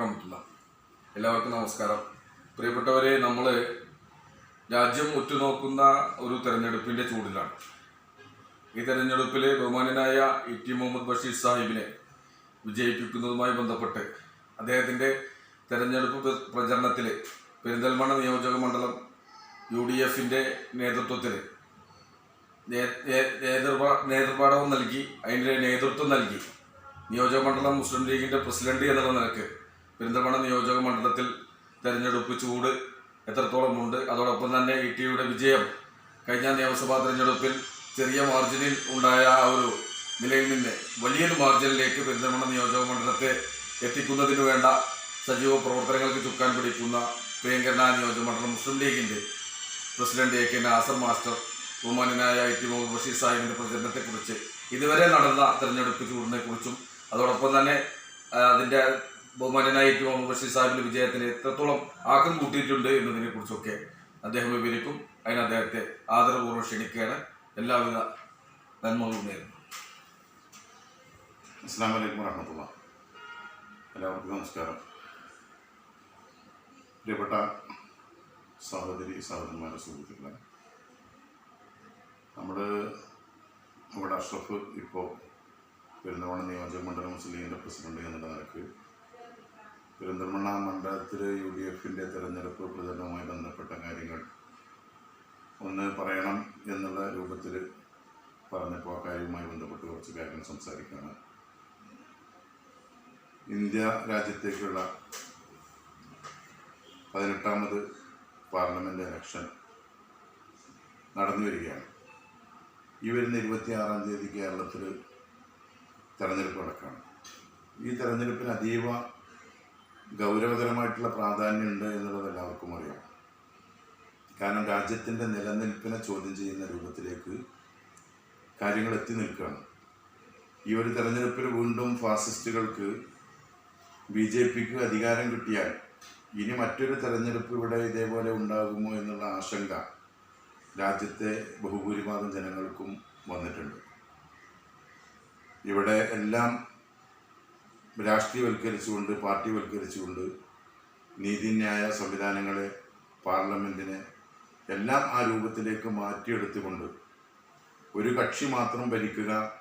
വറഹമത്തുള്ള എല്ലാവർക്കും നമസ്കാരം. പ്രിയപ്പെട്ടവരെ നമ്മൾ രാജ്യം ഉറ്റുനോക്കുന്ന ഒരു തെരഞ്ഞെടുപ്പിന്റെ ചൂടിലാണ്. ഈ തെരഞ്ഞെടുപ്പിൽ ബഹുമാനനായ ഇ ടി മുഹമ്മദ് ബഷീർ സാഹിബിനെ വിജയിപ്പിക്കുന്നതുമായി ബന്ധപ്പെട്ട് അദ്ദേഹത്തിന്റെ തെരഞ്ഞെടുപ്പ് പ്ര- പ്രചരണത്തിൽ പെരിന്തൽമണ്ണ നിയോജക മണ്ഡലം യു ഡി എഫിന്റെ നേതൃത്വത്തിൽ നേതൃപാഠവും നൽകി അതിന്റെ നേതൃത്വം നൽകി നിയോജക മണ്ഡലം മുസ്ലിം ലീഗിന്റെ പ്രസിഡന്റ് എന്നുള്ള നിലയ്ക്ക് പെരിന്തൽമണ്ണ നിയോജക മണ്ഡലത്തിൽ തെരഞ്ഞെടുപ്പ് ചൂട് എത്രത്തോളം ഉണ്ട് അതോടൊപ്പം തന്നെ ഇ ടിയുടെ വിജയം കഴിഞ്ഞ നിയമസഭാ തെരഞ്ഞെടുപ്പിൽ ചെറിയ മാർജിനിൽ ഉണ്ടായ ആ ഒരു നിലയിൽ നിന്ന് വലിയൊരു മാർജിനിലേക്ക് പെരിന്തൽമണ്ണ നിയോജക മണ്ഡലത്തെ എത്തിക്കുന്നതിന് വേണ്ട സജീവ പ്രവർത്തനങ്ങൾക്ക് ചുക്കാൻ പിടിക്കുന്ന പ്രിയങ്കരനായ നിയോജക മണ്ഡലം മുസ്ലിം ലീഗിന്റെ president A K Nasar master ബഹുമാനായ ഐ ടി മുഹമ്മദ് ബഷീർ സാഹിബിന്റെ പ്രചരണത്തെക്കുറിച്ച് ഇതുവരെ നടന്ന തെരഞ്ഞെടുപ്പ് ചൂടിനെക്കുറിച്ചും അതോടൊപ്പം തന്നെ ആ, ഐ ടി മുഹമ്മദ് ബഷീർ സാഹിബിന്റെ വിജയത്തിന് എത്രത്തോളം ആക്കം കൂട്ടിയിട്ടുണ്ട് എന്നതിനെ കുറിച്ചൊക്കെ അദ്ദേഹം വിവരിക്കും. അതിന് അദ്ദേഹത്തെ ആദരപൂർവം ക്ഷണിക്കുകയാണ്. എല്ലാവിധ നന്മകളും നേരുന്നു. അസ്സാം വലൈക്കും വറഹമത്തുള്ള. എല്ലാവർക്കും നമസ്കാരം. പ്രിയപ്പെട്ട സഹോദരി സഹോദരന്മാരെ സുഹൃത്തുക്കളെ നമ്മൾ നമ്മുടെ അഷ്റഫ് ഇപ്പോൾ പെരിന്തൽമണ്ണ നിയോജക മണ്ഡലം മുസ്ലിം പ്രസിഡന്റ് എന്നുള്ള നിലയ്ക്ക് പെരിന്തൽമണ്ണ മണ്ഡലത്തിൽ യു ഡി എഫിന്റെ തെരഞ്ഞെടുപ്പ് പ്രചരണവുമായി ബന്ധപ്പെട്ട കാര്യങ്ങൾ ഒന്ന് പറയണം എന്നുള്ള രൂപത്തിൽ പറഞ്ഞപ്പോൾ ആ കാര്യവുമായി ബന്ധപ്പെട്ട് കുറച്ച് കാര്യങ്ങൾ സംസാരിക്കുകയാണ്. ഇന്ത്യ രാജ്യത്തേക്കുള്ള പതിനെട്ടാമത് പാർലമെന്റ് ഇലക്ഷൻ നടന്നു വരികയാണ്. ഈ വരുന്ന ഇരുപത്തിയാറാം തീയതി കേരളത്തിൽ തെരഞ്ഞെടുപ്പ് നടക്കുകയാണ്. ഈ തെരഞ്ഞെടുപ്പിന് അതീവ ഗൗരവതരമായിട്ടുള്ള പ്രാധാന്യമുണ്ട് എന്നുള്ളത് എല്ലാവർക്കും അറിയാം. കാരണം രാജ്യത്തിന്റെ നിലനിൽപ്പിനെ ചോദ്യം ചെയ്യുന്ന രൂപത്തിലേക്ക് കാര്യങ്ങൾ എത്തി നിൽക്കുകയാണ്. ഈ ഒരു തെരഞ്ഞെടുപ്പിൽ വീണ്ടും ഫാസിസ്റ്റുകൾക്ക് ബി ജെ പിക്ക് അധികാരം കിട്ടിയാൽ ഇനി മറ്റൊരു തെരഞ്ഞെടുപ്പ് ഇവിടെ ഇതേപോലെ ഉണ്ടാകുമോ എന്നുള്ള ആശങ്ക രാജ്യത്തെ ബഹുഭൂരിഭാഗം ജനങ്ങൾക്കും വന്നിട്ടുണ്ട്. ഇവിടെ എല്ലാം രാഷ്ട്രീയവൽക്കരിച്ചുകൊണ്ട് പാർട്ടിവൽക്കരിച്ചുകൊണ്ട് നീതിന്യായ സംവിധാനങ്ങളെ പാർലമെന്റിനെ എല്ലാം ആ രൂപത്തിലേക്ക് മാറ്റിയെടുത്തുകൊണ്ട് ഒരു കക്ഷി മാത്രം ഭരിക്കുക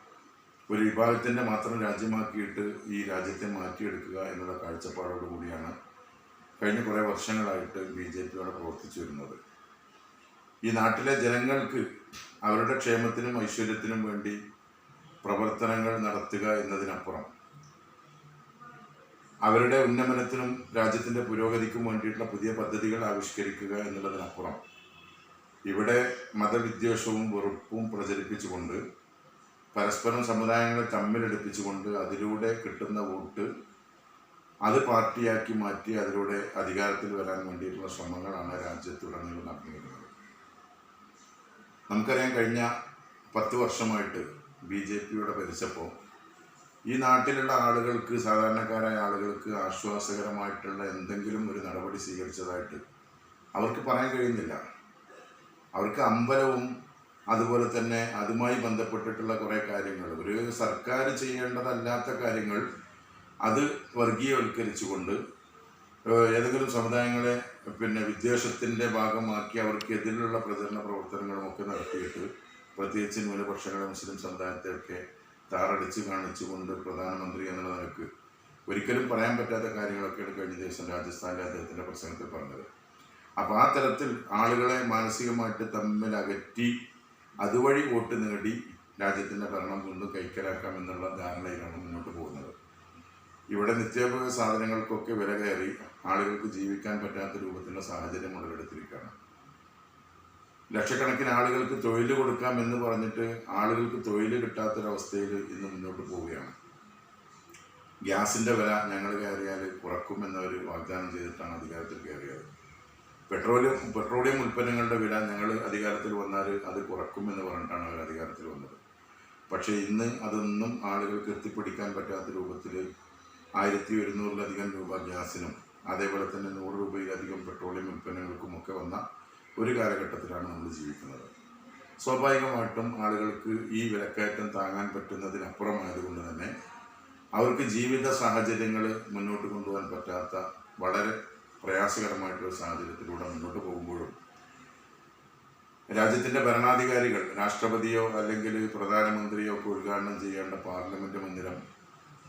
ഒരു വിഭാഗത്തിന്റെ മാത്രം രാജ്യമാക്കിയിട്ട് ഈ രാജ്യത്തെ മാറ്റിയെടുക്കുക എന്നുള്ള കാഴ്ചപ്പാടോട് കൂടിയാണ് കഴിഞ്ഞ കുറേ വർഷങ്ങളായിട്ട് ബി ജെ പി അവിടെ പ്രവർത്തിച്ചു വരുന്നത്. ഈ നാട്ടിലെ ജനങ്ങൾക്ക് അവരുടെ ക്ഷേമത്തിനും ഐശ്വര്യത്തിനും വേണ്ടി പ്രവർത്തനങ്ങൾ നടത്തുക എന്നതിനപ്പുറം അവരുടെ ഉന്നമനത്തിനും രാജ്യത്തിന്റെ പുരോഗതിക്കും വേണ്ടിയിട്ടുള്ള പുതിയ പദ്ധതികൾ ആവിഷ്കരിക്കുക എന്നുള്ളതിനപ്പുറം ഇവിടെ മതവിദ്വേഷവും വെറുപ്പും പ്രചരിപ്പിച്ചുകൊണ്ട് പരസ്പരം സമുദായങ്ങളെ തമ്മിലെടുപ്പിച്ചുകൊണ്ട് അതിലൂടെ കിട്ടുന്ന വോട്ട് അത് പാർട്ടിയാക്കി മാറ്റി അതിലൂടെ അധികാരത്തിൽ വരാൻ വേണ്ടിയിട്ടുള്ള ശ്രമങ്ങളാണ് രാജ്യത്തുടനീളം നടന്നിരുന്നത് നമുക്കറിയാം കഴിഞ്ഞ പത്ത് വർഷമായിട്ട് ബി ജെ പിയുടെ ഭരിച്ചപ്പോൾ ഈ നാട്ടിലുള്ള ആളുകൾക്ക് സാധാരണക്കാരായ ആളുകൾക്ക് ആശ്വാസകരമായിട്ടുള്ള എന്തെങ്കിലും ഒരു നടപടി സ്വീകരിച്ചതായിട്ട് അവർക്ക് പറയാൻ കഴിയുന്നില്ല. അവർക്ക് അമ്പലവും അതുപോലെ തന്നെ അതുമായി ബന്ധപ്പെട്ടിട്ടുള്ള കുറേ കാര്യങ്ങൾ ഒരു സർക്കാർ ചെയ്യേണ്ടതല്ലാത്ത കാര്യങ്ങൾ അത് വർഗീയവൽക്കരിച്ചുകൊണ്ട് ഏതെങ്കിലും സമുദായങ്ങളെ പിന്നെ വിദ്വേഷത്തിന്റെ ഭാഗമാക്കി അവർക്ക് എതിരിലുള്ള പ്രചരണ പ്രവർത്തനങ്ങളും ഒക്കെ നടത്തിയിട്ട് പ്രത്യേകിച്ച് ന്യൂനപക്ഷങ്ങളെ മുസ്ലിം സമുദായത്തെയൊക്കെ താറടിച്ച് കാണിച്ചുകൊണ്ട് പ്രധാനമന്ത്രി എന്നുള്ള നിലയ്ക്ക് ഒരിക്കലും പറയാൻ പറ്റാത്ത കാര്യങ്ങളൊക്കെയാണ് കഴിഞ്ഞ ദിവസം രാജസ്ഥാനിലെ അദ്ദേഹത്തിന്റെ പ്രസംഗത്തിൽ പറഞ്ഞത്. അപ്പോൾ ആ തരത്തിൽ ആളുകളെ മാനസികമായിട്ട് തമ്മിൽ അകറ്റി അതുവഴി വോട്ട് നേടി രാജ്യത്തിന്റെ ഭരണം വീണ്ടും കൈക്കലാക്കാം എന്നുള്ള ധാരണയിലാണ് മുന്നോട്ട് പോകുന്നത്. ഇവിടെ നിത്യോപയോഗ സാധനങ്ങൾക്കൊക്കെ വില കയറി ആളുകൾക്ക് ജീവിക്കാൻ പറ്റാത്ത രൂപത്തിലുള്ള സാഹചര്യം ഉടലെടുത്തിരിക്കുകയാണ്. ലക്ഷക്കണക്കിന് ആളുകൾക്ക് തൊഴിൽ കൊടുക്കാം എന്ന് പറഞ്ഞിട്ട് ആളുകൾക്ക് തൊഴിൽ കിട്ടാത്തൊരവസ്ഥയിൽ ഇന്ന് മുന്നോട്ട് പോവുകയാണ്. ഗ്യാസിന്റെ വില ഞങ്ങൾ കയറിയാൽ കുറക്കും എന്നവർ വാഗ്ദാനം ചെയ്തിട്ടാണ് അധികാരത്തിൽ കയറിയത്. പെട്രോളിയം പെട്രോളിയം ഉൽപ്പന്നങ്ങളുടെ വില ഞങ്ങൾ അധികാരത്തിൽ വന്നാൽ അത് കുറക്കും എന്ന് പറഞ്ഞിട്ടാണ് അവർ അധികാരത്തിൽ വന്നത്. പക്ഷേ ഇന്ന് അതൊന്നും ആളുകൾക്ക് എത്തിപ്പിടിക്കാൻ പറ്റാത്ത രൂപത്തിൽ ആയിരത്തി ഒരുന്നൂറിലധികം രൂപ ഗ്യാസിനും അതേപോലെ തന്നെ നൂറ് രൂപയിലധികം പെട്രോളിയം ഉൽപ്പന്നങ്ങൾക്കും ഒക്കെ വന്ന ഒരു കാലഘട്ടത്തിലാണ് നമ്മൾ ജീവിക്കുന്നത്. സ്വാഭാവികമായിട്ടും ആളുകൾക്ക് ഈ വിലക്കയറ്റം താങ്ങാൻ പറ്റുന്നതിനപ്പുറമായതുകൊണ്ട് തന്നെ അവർക്ക് ജീവിത സാഹചര്യങ്ങൾ മുന്നോട്ട് കൊണ്ടുപോകാൻ പറ്റാത്ത വളരെ പ്രയാസകരമായിട്ടുള്ള സാഹചര്യത്തിലൂടെ മുന്നോട്ട് പോകുമ്പോഴും രാജ്യത്തിന്റെ ഭരണാധികാരികൾ രാഷ്ട്രപതിയോ അല്ലെങ്കിൽ പ്രധാനമന്ത്രിയോ ഒക്കെ ഉദ്ഘാടനം ചെയ്യേണ്ട പാർലമെന്റ് മന്ദിരം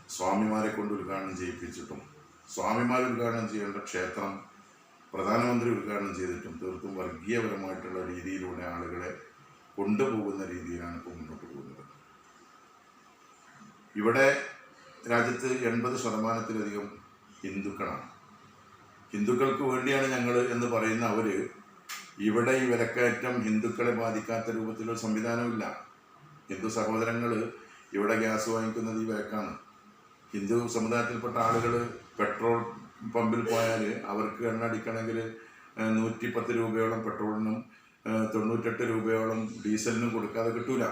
സ്വാമിമാരെ കൊണ്ട് ഉദ്ഘാടനം ചെയ്യിപ്പിച്ചിട്ടും സ്വാമിമാർ ഉദ്ഘാടനം ചെയ്യേണ്ട ക്ഷേത്രം പ്രധാനമന്ത്രി ഉദ്ഘാടനം ചെയ്തിട്ടും തീർത്തും വർഗീയപരമായിട്ടുള്ള രീതിയിലൂടെ ആളുകളെ കൊണ്ടുപോകുന്ന രീതിയിലാണ് ഇപ്പോൾ മുന്നോട്ട് പോകുന്നത്. ഇവിടെ രാജ്യത്ത് എൺപത് ശതമാനത്തിലധികം ഹിന്ദുക്കളാണ്. ഹിന്ദുക്കൾക്ക് വേണ്ടിയാണ് ഞങ്ങൾ എന്ന് പറയുന്ന അവർ ഇവിടെ ഈ വിലക്കയറ്റം ഹിന്ദുക്കളെ ബാധിക്കാത്ത രൂപത്തിലുള്ള സംവിധാനമില്ല ഹിന്ദു സഹോദരങ്ങൾ ഇവിടെ ഗ്യാസ് വാങ്ങിക്കുന്നത് ഈ വിലക്കാണ്. ഹിന്ദു സമുദായത്തിൽപ്പെട്ട ആളുകൾ പെട്രോൾ പമ്പിൽ പോയാൽ അവർക്ക് എണ്ണ അടിക്കണമെങ്കിൽ നൂറ്റി പത്ത് രൂപയോളം പെട്രോളിനും തൊണ്ണൂറ്റെട്ട് രൂപയോളം ഡീസലിനും കൊടുക്കാതെ കിട്ടൂല.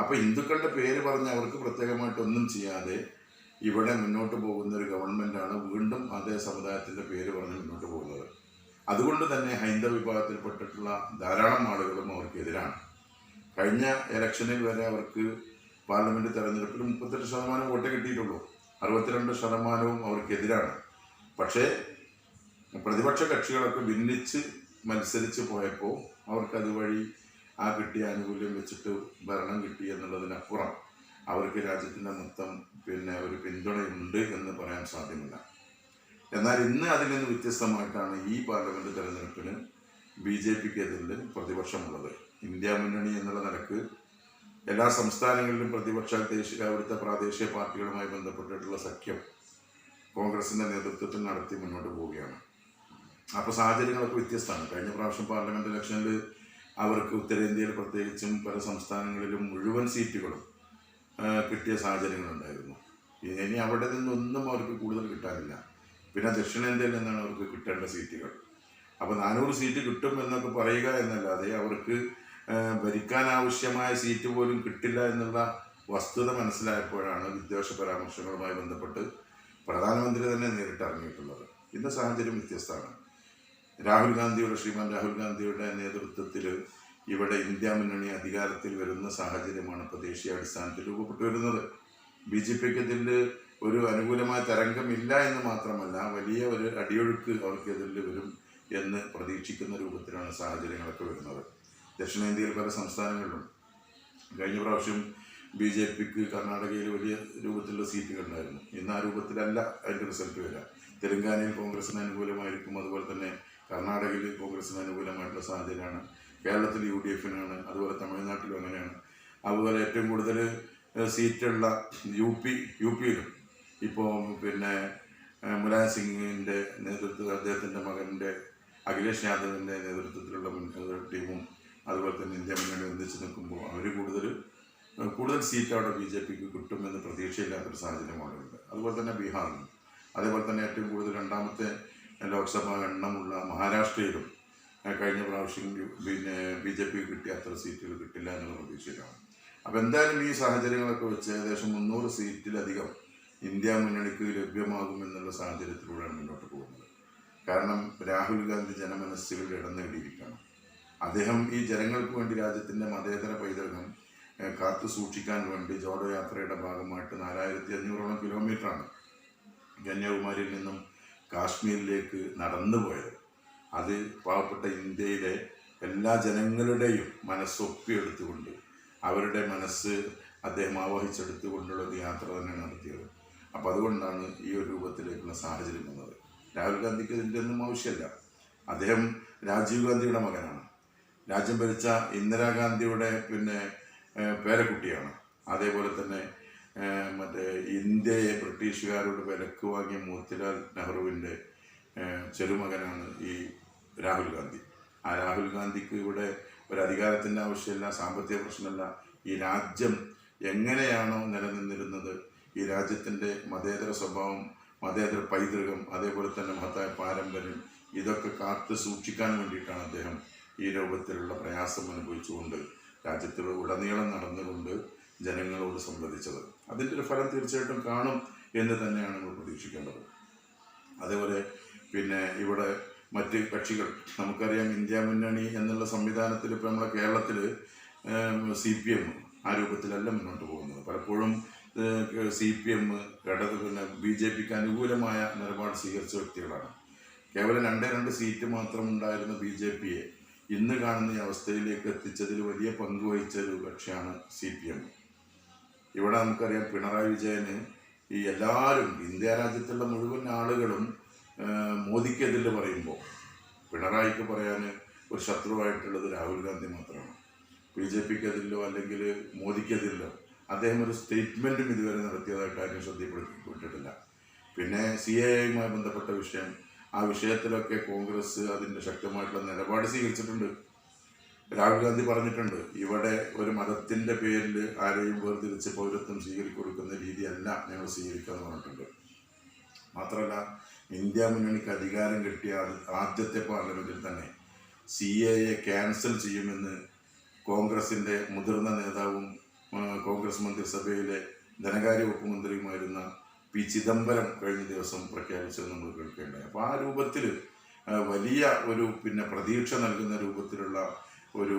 അപ്പോൾ ഹിന്ദുക്കളുടെ പേര് പറഞ്ഞ് അവർക്ക് പ്രത്യേകമായിട്ടൊന്നും ചെയ്യാതെ ഇവിടെ മുന്നോട്ട് പോകുന്ന ഒരു ഗവൺമെന്റാണ് വീണ്ടും അതേ സമുദായത്തിന്റെ പേര് പറഞ്ഞ് മുന്നോട്ട് പോകുന്നത്. അതുകൊണ്ട് തന്നെ ഹൈന്ദവ വിഭാഗത്തിൽപ്പെട്ടിട്ടുള്ള ധാരാളം ആളുകളും അവർക്കെതിരാണ്. കഴിഞ്ഞ ഇലക്ഷനിൽ വരെ അവർക്ക് പാർലമെന്റ് തെരഞ്ഞെടുപ്പിൽ മുപ്പത്തെട്ട് ശതമാനം വോട്ട് കിട്ടിയിട്ടുള്ളൂ. അറുപത്തിരണ്ട് ശതമാനവും അവർക്കെതിരാണ്. പക്ഷേ പ്രതിപക്ഷ കക്ഷികളൊക്കെ ഭിന്നിച്ച് മത്സരിച്ച് പോയപ്പോൾ അവർക്ക് അതുവഴി ആ കിട്ടിയ ആനുകൂല്യം വെച്ചിട്ട് ഭരണം കിട്ടി എന്നുള്ളതിനപ്പുറം അവർക്ക് രാജ്യത്തിന്റെ മൊത്തം പിന്നെ ഒരു പിന്തുണയുണ്ട് എന്ന് പറയാൻ സാധ്യമല്ല. എന്നാൽ ഇന്ന് അതിൽ നിന്ന് വ്യത്യസ്തമായിട്ടാണ് ഈ പാർലമെന്റ് തെരഞ്ഞെടുപ്പിന് ബി ജെ പിക്ക് എതിരിൽ പ്രതിപക്ഷമുള്ളത്. ഇന്ത്യ മുന്നണി എന്നുള്ള നിലയ്ക്ക് എല്ലാ സംസ്ഥാനങ്ങളിലും പ്രതിപക്ഷ ദേശീയ അവിടുത്തെ പ്രാദേശിക പാർട്ടികളുമായി ബന്ധപ്പെട്ടിട്ടുള്ള സഖ്യം കോൺഗ്രസിന്റെ നേതൃത്വത്തിൽ നടത്തി മുന്നോട്ട് പോവുകയാണ്. അപ്പോൾ സാഹചര്യങ്ങളൊക്കെ വ്യത്യസ്തമാണ്. കഴിഞ്ഞ പ്രാവശ്യം പാർലമെന്റ് ഇലക്ഷനിൽ അവർക്ക് ഉത്തരേന്ത്യയിൽ പ്രത്യേകിച്ചും പല സംസ്ഥാനങ്ങളിലും മുഴുവൻ സീറ്റുകളും കിട്ടിയ സാഹചര്യങ്ങളുണ്ടായിരുന്നു. ഇനി അവിടെ നിന്നൊന്നും അവർക്ക് കൂടുതൽ കിട്ടാനില്ല. പിന്നെ ദക്ഷിണേന്ത്യയിൽ നിന്നാണ് അവർക്ക് കിട്ടേണ്ട സീറ്റുകൾ. അപ്പോൾ നാനൂറ് സീറ്റ് കിട്ടും എന്നൊക്കെ പറയുക എന്നല്ലാതെ അവർക്ക് ഭരിക്കാൻ ആവശ്യമായ സീറ്റ് പോലും കിട്ടില്ല എന്നുള്ള വസ്തുത മനസ്സിലായപ്പോഴാണ് വിദ്വേഷ പരാമർശങ്ങളുമായി ബന്ധപ്പെട്ട് പ്രധാനമന്ത്രി തന്നെ നേരിട്ട് ഇറങ്ങിയിട്ടുള്ളത്. ഇന്ന് സാഹചര്യം വ്യത്യസ്തമാണ്. രാഹുൽ ഗാന്ധിയുടെ ശ്രീമാൻ രാഹുൽ ഗാന്ധിയുടെ നേതൃത്വത്തിൽ ഇവിടെ ഇന്ത്യ മുന്നണി അധികാരത്തിൽ വരുന്ന സാഹചര്യമാണ് ഇപ്പോൾ ദേശീയ അടിസ്ഥാനത്തിൽ രൂപപ്പെട്ടു വരുന്നത്. ബി ജെ പിക്ക് ഇതിൽ ഒരു അനുകൂലമായ തരംഗമില്ല എന്ന് മാത്രമല്ല വലിയ ഒരു അടിയൊഴുക്ക് അവർക്കെതിരിൽ വരും എന്ന് പ്രതീക്ഷിക്കുന്ന രൂപത്തിലാണ് സാഹചര്യങ്ങളൊക്കെ വരുന്നത്. ദക്ഷിണേന്ത്യയിൽ പല സംസ്ഥാനങ്ങളിലും കഴിഞ്ഞ പ്രാവശ്യം ബി ജെ പിക്ക് കർണാടകയിൽ വലിയ രൂപത്തിലുള്ള സീറ്റുകൾ ഉണ്ടായിരുന്നു ഇന്ന് ആ രൂപത്തിലല്ല അതിന്റെ റിസൾട്ട് വരിക. തെലങ്കാനയിൽ കോൺഗ്രസിന് അനുകൂലമായിരിക്കും. അതുപോലെ തന്നെ കർണാടകയിൽ കോൺഗ്രസിന് അനുകൂലമായിട്ടുള്ള സാഹചര്യമാണ്. കേരളത്തിൽ യു ഡി എഫിനാണ്. അതുപോലെ തമിഴ്നാട്ടിലും അങ്ങനെയാണ്. അതുപോലെ ഏറ്റവും കൂടുതൽ സീറ്റുള്ള യു പി യു പിയിലും. ഇപ്പോൾ പിന്നെ മുലായം സിംഗിന്റെ നേതൃത്വത്തിൽ അദ്ദേഹത്തിന്റെ മകന്റെ അഖിലേഷ് യാദവിന്റെ നേതൃത്വത്തിലുള്ള മുൻ- ടീമും അതുപോലെ തന്നെ ഇന്ത്യ മുന്നണി ഒന്നിച്ച് നിൽക്കുമ്പോൾ അവർ കൂടുതൽ കൂടുതൽ സീറ്റ് അവിടെ ബി ജെ പിക്ക് കിട്ടുമെന്ന് പ്രതീക്ഷയില്ലാത്തൊരു സാഹചര്യം അവിടെയുണ്ട് അതുപോലെ തന്നെ ബീഹാറിലും. അതേപോലെ തന്നെ ഏറ്റവും കൂടുതൽ രണ്ടാമത്തെ ലോക്സഭാ എണ്ണമുള്ള മഹാരാഷ്ട്രയിലും കഴിഞ്ഞ പ്രാവശ്യം പിന്നെ ബി ജെ പിക്ക് കിട്ടിയ അത്ര സീറ്റുകൾ കിട്ടില്ല എന്നുള്ള പ്രതീക്ഷയിലാണ്. അപ്പോൾ എന്തായാലും ഈ സാഹചര്യങ്ങളൊക്കെ വെച്ച് ഏകദേശം മുന്നൂറ് സീറ്റിലധികം ഇന്ത്യ മുന്നണിക്ക് ലഭ്യമാകുമെന്നുള്ള സാഹചര്യത്തിലൂടെയാണ് മുന്നോട്ട് പോകുന്നത്. കാരണം രാഹുൽ ഗാന്ധി ജനമനസ്സുകളിൽ ഇടം നേടിയിരിക്കുകയാണ്. അദ്ദേഹം ഈ ജനങ്ങൾക്ക് വേണ്ടി രാജ്യത്തിന്റെ മതേതര പൈതൃകം കാത്തു സൂക്ഷിക്കാൻ വേണ്ടി ജോഡോ യാത്രയുടെ ഭാഗമായിട്ട് നാലായിരത്തി അഞ്ഞൂറോളം കിലോമീറ്ററാണ് കന്യാകുമാരിയിൽ നിന്നും കാശ്മീരിലേക്ക് നടന്നു പോയത് അത് പാവപ്പെട്ട ഇന്ത്യയിലെ എല്ലാ ജനങ്ങളുടെയും മനസ്സൊപ്പിയെടുത്തുകൊണ്ട് അവരുടെ മനസ്സ് അദ്ദേഹം ആവഹിച്ചെടുത്തുകൊണ്ടുള്ള ഒരു യാത്ര തന്നെ നടത്തിയത്. അപ്പോൾ അതുകൊണ്ടാണ് ഈ ഒരു രൂപത്തിലേക്കുള്ള സാഹചര്യം വന്നത്. രാഹുൽ ഗാന്ധിക്ക് ഇതിന്റെ ഒന്നും ആവശ്യമില്ല. അദ്ദേഹം രാജീവ് ഗാന്ധിയുടെ മകനാണ്. രാജ്യം ഭരിച്ച ഇന്ദിരാഗാന്ധിയുടെ പിന്നെ പേരക്കുട്ടിയാണ്. അതേപോലെ തന്നെ മറ്റേ ഇന്ത്യയെ ബ്രിട്ടീഷുകാരോട് വിലക്ക് വാങ്ങിയ മോത്തിലാൽ നെഹ്റുവിന്റെ ചെറുമകനാണ് ഈ രാഹുൽ ഗാന്ധി. ആ രാഹുൽ ഗാന്ധിക്ക് ഇവിടെ ഒരു അധികാരത്തിന്റെ ആവശ്യമില്ല സാമ്പത്തിക പ്രശ്നമല്ല. ഈ രാജ്യം എങ്ങനെയാണോ നിലനിന്നിരുന്നത് ഈ രാജ്യത്തിന്റെ മതേതര സ്വഭാവം മതേതര പൈതൃകം അതേപോലെ തന്നെ മഹത്തായ പാരമ്പര്യം ഇതൊക്കെ കാത്തു സൂക്ഷിക്കാൻ വേണ്ടിയിട്ടാണ് അദ്ദേഹം ഈ രൂപത്തിലുള്ള പ്രയാസം അനുഭവിച്ചുകൊണ്ട് രാജ്യത്തിൽ ഉടനീളം നടന്നുകൊണ്ട് ജനങ്ങളോട് സംവദിച്ചത്. അതിന്റെ ഒരു ഫലം തീർച്ചയായിട്ടും കാണും എന്ന് തന്നെയാണ് നമ്മൾ പ്രതീക്ഷിക്കേണ്ടത്. അതേപോലെ പിന്നെ ഇവിടെ മറ്റ് കക്ഷികൾ നമുക്കറിയാം ഇന്ത്യ മുന്നണി എന്നുള്ള സംവിധാനത്തിൽ ഇപ്പോൾ നമ്മുടെ കേരളത്തിൽ സി പി എം ആ രൂപത്തിലല്ല മുന്നോട്ട് പോകുന്നത്. പലപ്പോഴും സി പി എം ഇടത് പിന്നെ ബി ജെ പിക്ക് അനുകൂലമായ നിലപാട് സ്വീകരിച്ച വ്യക്തികളാണ്. കേവലം രണ്ടേ രണ്ട് സീറ്റ് മാത്രം ഉണ്ടായിരുന്ന ബി ജെ പിയെ ഇന്ന് കാണുന്ന ഈ അവസ്ഥയിലേക്ക് എത്തിച്ചതിൽ വലിയ പങ്ക് വഹിച്ച ഒരു കക്ഷിയാണ് സി പി എം. ഇവിടെ നമുക്കറിയാം പിണറായി വിജയന് ഈ എല്ലാവരും ഇന്ത്യ രാജ്യത്തുള്ള മുഴുവൻ ആളുകളും മോദിക്കെതിൽ പറയുമ്പോൾ പിണറായിക്ക് പറയാൻ ഒരു ശത്രുവായിട്ടുള്ളത് രാഹുൽ ഗാന്ധി മാത്രമാണ്. ബി ജെ പിക്കെതിരിലോ അല്ലെങ്കിൽ മോദിക്കെതിരിലോ അദ്ദേഹം ഒരു സ്റ്റേറ്റ്മെന്റും ഇതുവരെ നടത്തിയതായിട്ട് ആരും ശ്രദ്ധപ്പെടുത്തിയിട്ടില്ല പിന്നെ സി എ ഐയുമായി ബന്ധപ്പെട്ട വിഷയം ആ വിഷയത്തിലൊക്കെ കോൺഗ്രസ് അതിന്റെ ശക്തമായിട്ടുള്ള നിലപാട് സ്വീകരിച്ചിട്ടുണ്ട്. രാഹുൽ ഗാന്ധി പറഞ്ഞിട്ടുണ്ട് ഇവിടെ ഒരു മതത്തിന്റെ പേരിൽ ആരെയും വേർതിരിച്ച് പൗരത്വം സ്വീകരിക്കൊടുക്കുന്ന രീതിയല്ല ഞങ്ങൾ സ്വീകരിക്കുക എന്ന് പറഞ്ഞിട്ടുണ്ട്. മാത്രമല്ല ഇന്ത്യ മുന്നണിക്ക് അധികാരം കിട്ടിയ ആദ്യ- ആദ്യത്തെ പാർലമെന്റിൽ തന്നെ സി എ എ ക്യാൻസൽ ചെയ്യുമെന്ന് കോൺഗ്രസിന്റെ മുതിർന്ന നേതാവും കോൺഗ്രസ് മന്ത്രിസഭയിലെ ധനകാര്യ വകുപ്പ് മന്ത്രിയുമായിരുന്ന പി ചിദംബരം കഴിഞ്ഞ ദിവസം പ്രഖ്യാപിച്ചത് നമ്മൾ കേൾക്കേണ്ടത് അപ്പോൾ ആ രൂപത്തിൽ വലിയ ഒരു പിന്നെ പ്രതീക്ഷ നൽകുന്ന രൂപത്തിലുള്ള ഒരു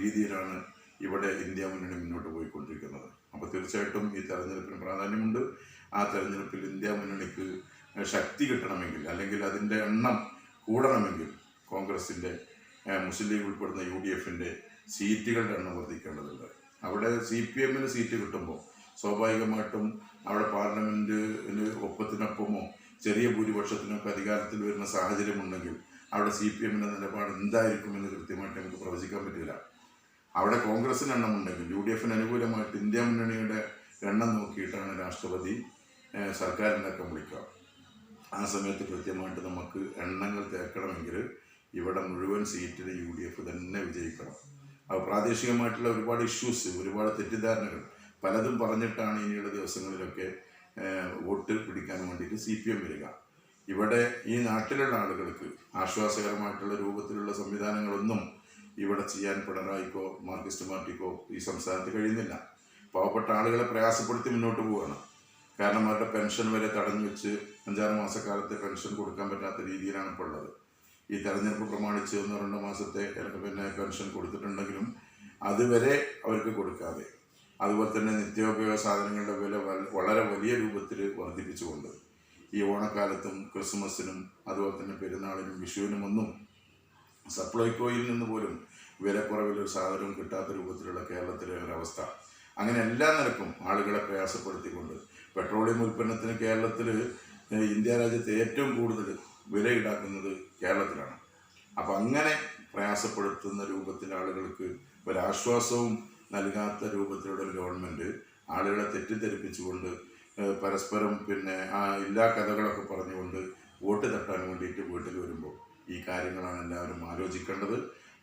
രീതിയിലാണ് ഇവിടെ ഇന്ത്യ മുന്നണി മുന്നോട്ട് പോയിക്കൊണ്ടിരിക്കുന്നത്. അപ്പോൾ തീർച്ചയായിട്ടും ഈ തെരഞ്ഞെടുപ്പിന് പ്രാധാന്യമുണ്ട്. ആ തെരഞ്ഞെടുപ്പിൽ ഇന്ത്യ മുന്നണിക്ക് ശക്തി കിട്ടണമെങ്കിൽ അല്ലെങ്കിൽ അതിന്റെ എണ്ണം കൂടണമെങ്കിൽ കോൺഗ്രസിന്റെ മുസ്ലിം ലീഗ് ഉൾപ്പെടുന്ന യു ഡി എഫിന്റെ സീറ്റുകളുടെ എണ്ണം വർദ്ധിക്കേണ്ടതുണ്ട്. അവിടെ സി പി എമ്മിന് സീറ്റ് കിട്ടുമ്പോൾ സ്വാഭാവികമായിട്ടും അവിടെ പാർലമെന്റിന് ഒപ്പത്തിനൊപ്പമോ ചെറിയ ഭൂരിപക്ഷത്തിനൊക്കെ അധികാരത്തിൽ വരുന്ന സാഹചര്യമുണ്ടെങ്കിൽ അവിടെ സി പി എമ്മിന്റെ നിലപാട് എന്തായിരിക്കുമെന്ന് കൃത്യമായിട്ട് നമുക്ക് പ്രവചിക്കാൻ പറ്റില്ല. അവിടെ കോൺഗ്രസിന് എണ്ണം ഉണ്ടെങ്കിൽ യു ഡി എഫിന് അനുകൂലമായിട്ട് ഇന്ത്യ മുന്നണിയുടെ എണ്ണം നോക്കിയിട്ടാണ് രാഷ്ട്രപതി സർക്കാരിനൊക്കെ വിളിക്കുക. ആ സമയത്ത് കൃത്യമായിട്ട് നമുക്ക് എണ്ണങ്ങൾ തേക്കണമെങ്കിൽ ഇവിടെ മുഴുവൻ സീറ്റിൽ യു ഡി എഫ് തന്നെ വിജയിക്കണം. അപ്പോൾ പ്രാദേശികമായിട്ടുള്ള ഒരുപാട് ഇഷ്യൂസ് ഒരുപാട് തെറ്റിദ്ധാരണകൾ. പലതും പറഞ്ഞിട്ടാണ് ഇനിയുള്ള ദിവസങ്ങളിലൊക്കെ വോട്ട് പിടിക്കാൻ വേണ്ടിയിട്ട് സി പി എം വരിക. ഇവിടെ ഈ നാട്ടിലുള്ള ആളുകൾക്ക് ആശ്വാസകരമായിട്ടുള്ള രൂപത്തിലുള്ള സംവിധാനങ്ങളൊന്നും ഇവിടെ ചെയ്യാൻ പിണറായിക്കോ മാർക്സിസ്റ്റ് പാർട്ടിക്കോ ഈ സംസ്ഥാനത്ത് കഴിയുന്നില്ല. പാവപ്പെട്ട ആളുകളെ പ്രയാസപ്പെടുത്തി മുന്നോട്ട് പോവുകയാണ്. കാരണം അവരുടെ പെൻഷൻ വരെ തടഞ്ഞു വെച്ച് അഞ്ചാറ് മാസക്കാലത്തെ പെൻഷൻ കൊടുക്കാൻ പറ്റാത്ത രീതിയിലാണ് ഇപ്പോൾ ഉള്ളത്. ഈ തെരഞ്ഞെടുപ്പ് പ്രമാണിച്ച് ഒന്നോ രണ്ടോ മാസത്തെ പിന്നെ പെൻഷൻ കൊടുത്തിട്ടുണ്ടെങ്കിലും അതുവരെ അവർക്ക് കൊടുക്കാതെ അതുപോലെ തന്നെ നിത്യോപയോഗ സാധനങ്ങളുടെ വില വളരെ വലിയ രൂപത്തിൽ വർദ്ധിപ്പിച്ചുകൊണ്ട് ഈ ഓണക്കാലത്തും ക്രിസ്മസിനും അതുപോലെ തന്നെ പെരുന്നാളിനും വിഷുവിനും ഒന്നും സപ്ലൈകോയിൽ നിന്ന് പോലും വിലക്കുറവിൽ ഒരു സാധനവും കിട്ടാത്ത രൂപത്തിലുള്ള കേരളത്തിലെ ഒരവസ്ഥ. അങ്ങനെ എല്ലാ നിരക്കും ആളുകളെ പ്രയാസപ്പെടുത്തിക്കൊണ്ട് പെട്രോളിയം ഉൽപ്പന്നത്തിന് കേരളത്തിൽ ഇന്ത്യ രാജ്യത്ത് ഏറ്റവും കൂടുതൽ വില ഈടാക്കുന്നത് കേരളത്തിലാണ്. അപ്പം അങ്ങനെ പ്രയാസപ്പെടുത്തുന്ന രൂപത്തിൽ ആളുകൾക്ക് ഒരാശ്വാസവും നൽകാത്ത രൂപത്തിലുള്ള ഒരു ഗവൺമെന്റ് ആളുകളെ തെറ്റിദ്ധരിപ്പിച്ചുകൊണ്ട് പരസ്പരം പിന്നെ ആ എല്ലാ കഥകളൊക്കെ പറഞ്ഞുകൊണ്ട് വോട്ട് തട്ടാൻ വേണ്ടിയിട്ട് വീട്ടിൽ വരുമ്പോൾ ഈ കാര്യങ്ങളാണ് എല്ലാവരും ആലോചിക്കേണ്ടത്.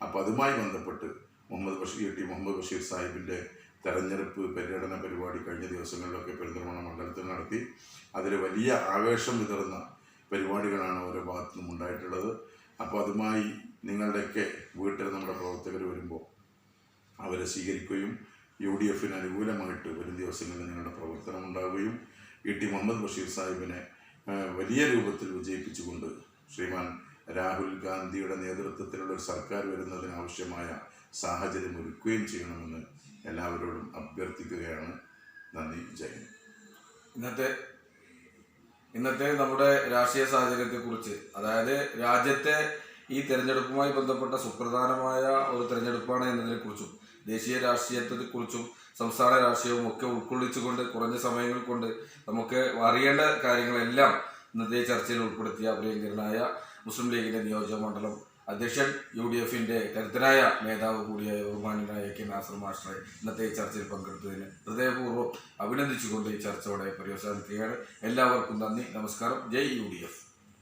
അപ്പോൾ അതുമായി ബന്ധപ്പെട്ട് മുഹമ്മദ് ബഷീർ ടി മുഹമ്മദ് ബഷീർ സാഹിബിന്റെ തെരഞ്ഞെടുപ്പ് പര്യടന പരിപാടി കഴിഞ്ഞ ദിവസങ്ങളിലൊക്കെ പെരിന്തൽമണ്ണ മണ്ഡലത്തിൽ നടത്തി. അതിൽ വലിയ ആവേശം വിതറുന്ന പരിപാടികളാണ് ഓരോ ഭാഗത്തു നിന്നും ഉണ്ടായിട്ടുള്ളത്. അപ്പോൾ അതുമായി നിങ്ങളുടെയൊക്കെ വീട്ടിൽ നമ്മുടെ പ്രവർത്തകർ വരുമ്പോൾ അവരെ സ്വീകരിക്കുകയും യു ഡി എഫിന് അനുകൂലമായിട്ട് വരും ദിവസങ്ങളിൽ നിങ്ങളുടെ പ്രവർത്തനം ഉണ്ടാവുകയും ഇ ടി മുഹമ്മദ് ബഷീർ സാഹിബിനെ വലിയ രൂപത്തിൽ വിജയിപ്പിച്ചുകൊണ്ട് ശ്രീമാൻ രാഹുൽ ഗാന്ധിയുടെ നേതൃത്വത്തിലുള്ള ഒരു സർക്കാർ വരുന്നതിനാവശ്യമായ സാഹചര്യം ഒരുക്കുകയും ചെയ്യണമെന്ന് എല്ലാവരോടും അഭ്യർത്ഥിക്കുകയാണ്. നന്ദി. ജയ് ഇന്നത്തെ ഇന്നത്തെ നമ്മുടെ രാഷ്ട്രീയ സാഹചര്യത്തെക്കുറിച്ച് അതായത് രാജ്യത്തെ ഈ തെരഞ്ഞെടുപ്പുമായി ബന്ധപ്പെട്ട സുപ്രധാനമായ ഒരു തെരഞ്ഞെടുപ്പാണ് എന്നതിനെക്കുറിച്ചും ദേശീയ രാഷ്ട്രീയത്തെക്കുറിച്ചും സംസ്ഥാന രാഷ്ട്രീയവും ഒക്കെ ഉൾക്കൊള്ളിച്ചുകൊണ്ട് കുറഞ്ഞ സമയങ്ങൾ കൊണ്ട് നമുക്ക് അറിയേണ്ട കാര്യങ്ങളെല്ലാം ഇന്നത്തെ ചർച്ചയിൽ ഉൾപ്പെടുത്തിയ പ്രിയങ്കരനായ മുസ്ലിം ലീഗിന്റെ നിയോജക മണ്ഡലം അധ്യക്ഷൻ യു ഡി എഫിന്റെ കരുത്തനായ നേതാവ് കൂടിയായ ബഹുമാനായ കെ നാസർ മാസ്റ്ററെ ഇന്നത്തെ ചർച്ചയിൽ പങ്കെടുത്തതിന് ഹൃദയപൂർവം അഭിനന്ദിച്ചുകൊണ്ട് ഈ ചർച്ചയോടെ പര്യവസാനിക്കുകയാണ്. എല്ലാവർക്കും നന്ദി നമസ്കാരം. ജയ് യു ഡി എഫ്.